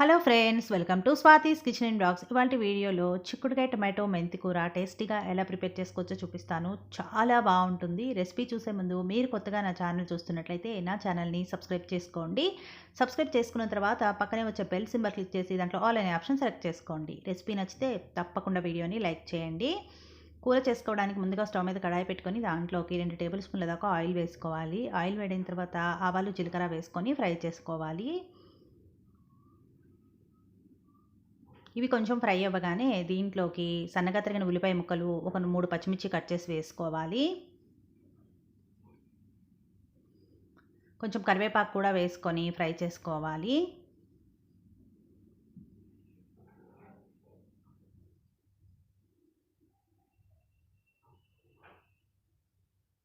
Hello friends welcome to Swathi's kitchen and blogs. ఇవాళ వీడియోలో చిక్కుడుకాయ టమాటో మెంతి కూర టేస్టీగా ఎలా ప్రిపేర్ చేసుకోవచ్చో చూపిస్తాను. చాలా బాగుంటుంది. రెసిపీ చూసే ముందు మీరు కొత్తగా నా ఛానల్ చూస్తున్నట్లయితే నా ఛానల్ని సబ్స్క్రైబ్ చేసుకోండి. సబ్స్క్రైబ్ చేసుకున్న తర్వాత పక్కనే వచ్చే బెల్ సింబల్ క్లిక్ చేసి దాంట్లో ఆల్ అనే ఆప్షన్ సెలెక్ట్ చేసుకోండి. రెసిపీ నచ్చితే తప్పకుండా వీడియోని లైక్ చేయండి. కూర చేసుకోవడానికి ముందుగా స్టవ్ మీద కడాయి పెట్టుకొని దాంట్లోకి రెండు టేబుల్ స్పూన్ల దాకా ఆయిల్ వేసుకోవాలి. ఆయిల్ వేడిన తర్వాత ఆవాలు జీలకర్ర వేసుకొని ఫ్రై చేసుకోవాలి. ఇవి కొంచెం ఫ్రై అవ్వగానే దీంట్లోకి సన్నగా తరిగిన ఉల్లిపాయ ముక్కలు ఒక మూడు పచ్చిమిర్చి కట్ చేసి వేసుకోవాలి. కొంచెం కరివేపాకు కూడా వేసుకొని ఫ్రై చేసుకోవాలి.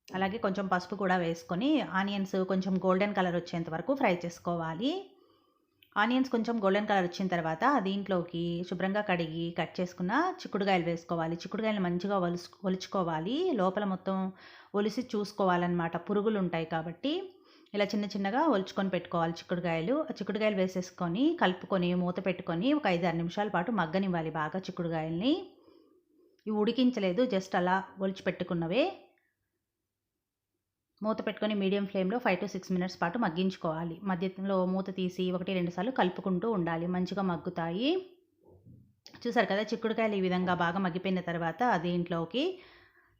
అలాగే కొంచెం పసుపు కూడా వేసుకొని ఆనియన్స్ కొంచెం గోల్డెన్ కలర్ వచ్చేంత వరకు ఫ్రై చేసుకోవాలి. ఆనియన్స్ కొంచెం గోల్డెన్ కలర్ వచ్చిన తర్వాత దీంట్లోకి శుభ్రంగా కడిగి కట్ చేసుకున్న చిక్కుడుకాయలు వేసుకోవాలి. చిక్కుడుకాయలు మంచిగా ఒలుసు ఒలుచుకోవాలి. లోపల మొత్తం ఒలిసి చూసుకోవాలన్నమాట. పురుగులు ఉంటాయి కాబట్టి ఇలా చిన్న చిన్నగా ఒలుచుకొని పెట్టుకోవాలి చిక్కుడుకాయలు. చిక్కుడుకాయలు వేసేసుకొని కలుపుకొని మూత పెట్టుకొని ఒక ఐదు ఆరు నిమిషాల పాటు మగ్గనివ్వాలి బాగా చిక్కుడుకాయల్ని. ఇవి ఉడికించలేదు జస్ట్ అలా ఒలిచి పెట్టుకున్నవే. మూత పెట్టుకొని మీడియం ఫ్లేమ్లో ఫైవ్ టు సిక్స్ మినిట్స్ పాటు మగ్గించుకోవాలి. మధ్యలో మూత తీసి ఒకటి రెండు సార్లు కలుపుకుంటూ ఉండాలి. మంచిగా మగ్గుతాయి. చూసారు కదా చిక్కుడుకాయలు ఈ విధంగా బాగా మగ్గిపోయిన తర్వాత దీంట్లోకి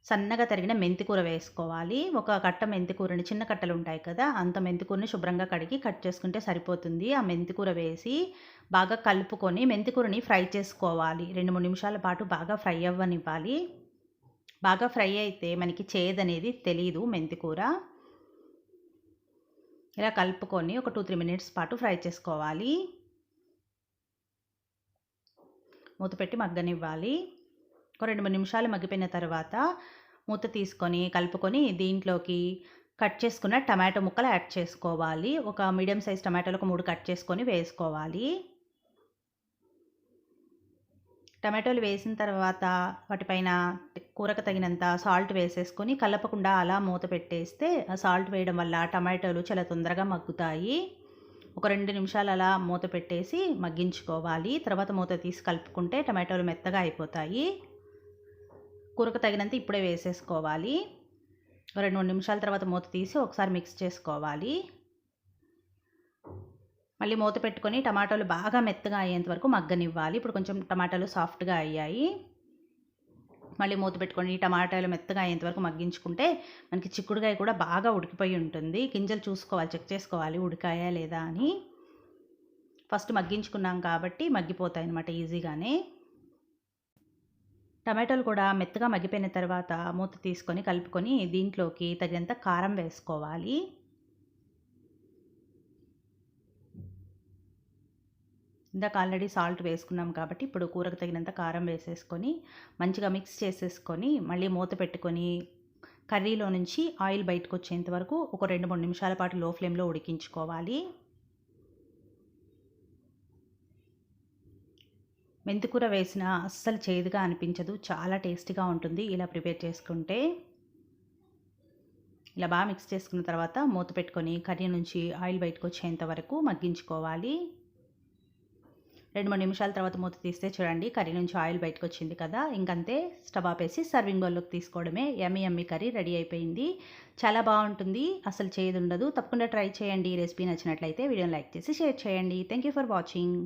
సన్నగా తరిగిన మెంతికూర వేసుకోవాలి. ఒక కట్ట మెంతికూరని చిన్న కట్టలు ఉంటాయి కదా అంత మెంతికూరని శుభ్రంగా కడిగి కట్ చేసుకుంటే సరిపోతుంది. ఆ మెంతికూర వేసి బాగా కలుపుకొని మెంతికూరని ఫ్రై చేసుకోవాలి. రెండు మూడు నిమిషాల పాటు బాగా ఫ్రై అవ్వనివ్వాలి. బాగా ఫ్రై అయితే మనకి చేదనేది తెలియదు మెంతికూర ఇలా కలుపుకొని ఒక టూ త్రీ మినిట్స్ పాటు ఫ్రై చేసుకోవాలి. మూత పెట్టి మగ్గనివ్వాలి. ఒక రెండు మూడు నిమిషాలు మగ్గిపోయిన తర్వాత మూత తీసుకొని కలుపుకొని దీంట్లోకి కట్ చేసుకున్న టమాటో ముక్కలు యాడ్ చేసుకోవాలి. ఒక మీడియం సైజ్ టమాటోలు ఒక మూడు కట్ చేసుకొని వేసుకోవాలి. టమాటోలు వేసిన తర్వాత వాటిపైన కూరకు తగినంత సాల్ట్ వేసేసుకొని కలపకుండా అలా మూత పెట్టేస్తే ఆ సాల్ట్ వేయడం వల్ల టమాటోలు చాలా తొందరగా మగ్గుతాయి. ఒక రెండు నిమిషాలు అలా మూత పెట్టేసి మగ్గించుకోవాలి. తర్వాత మూత తీసి కలుపుకుంటే టమాటోలు మెత్తగా అయిపోతాయి. కూరకు తగినంత ఇప్పుడే వేసేసుకోవాలి. రెండు మూడు నిమిషాల తర్వాత మూత తీసి ఒకసారి మిక్స్ చేసుకోవాలి. మళ్ళీ మూత పెట్టుకొని టమాటాలు బాగా మెత్తగా అయ్యేంత వరకు మగ్గనివ్వాలి. ఇప్పుడు కొంచెం టమాటాలు సాఫ్ట్గా అయ్యాయి. మళ్ళీ మూత పెట్టుకొని టమాటాలు మెత్తగా అయ్యేంత వరకు మగ్గించుకుంటే మనకి చిక్కుడుకాయ కూడా బాగా ఉడికిపోయి ఉంటుంది. గింజలు చూసుకోవాలి చెక్ చేసుకోవాలి ఉడికాయా లేదా అని. ఫస్ట్ మగ్గించుకున్నాం కాబట్టి మగ్గిపోతాయి అనమాట ఈజీగానే. టమాటాలు కూడా మెత్తగా మగ్గిపోయిన తర్వాత మూత తీసుకొని కలుపుకొని దీంట్లోకి తగినంత కారం వేసుకోవాలి. ఇందాక ఆల్రెడీ సాల్ట్ వేసుకున్నాం కాబట్టి ఇప్పుడు కూరకు తగినంత కారం వేసేసుకొని మంచిగా మిక్స్ చేసేసుకొని మళ్ళీ మూత పెట్టుకొని కర్రీలో నుంచి ఆయిల్ బయటకు వచ్చేంత వరకు ఒక రెండు మూడు నిమిషాల పాటు లో ఫ్లేమ్లో ఉడికించుకోవాలి. మెంతికూర వేసిన అస్సలు చేదుగా అనిపించదు చాలా టేస్టీగా ఉంటుంది ఇలా ప్రిపేర్ చేసుకుంటే. ఇలా బాగా మిక్స్ చేసుకున్న తర్వాత మూత పెట్టుకొని కర్రీ నుంచి ఆయిల్ బయటకు వచ్చేంత వరకు మగ్గించుకోవాలి. రెండు మూడు నిమిషాల తర్వాత మూత తీస్తే చూడండి కర్రీ నుంచి ఆయిల్ బయటకు వచ్చింది కదా. ఇంకంతే స్టవ్ ఆపేసి సర్వింగ్ బౌల్లోకి తీసుకోవడమే. ఎమ్మి ఎమ్మి కర్రీ రెడీ అయిపోయింది. చాలా బాగుంటుంది. అసలు చేయదు ఉండదు. తప్పకుండా ట్రై చేయండి. రెసిపీ నచ్చినట్లయితే వీడియోని లైక్ చేసి షేర్ చేయండి. Thank you for watching.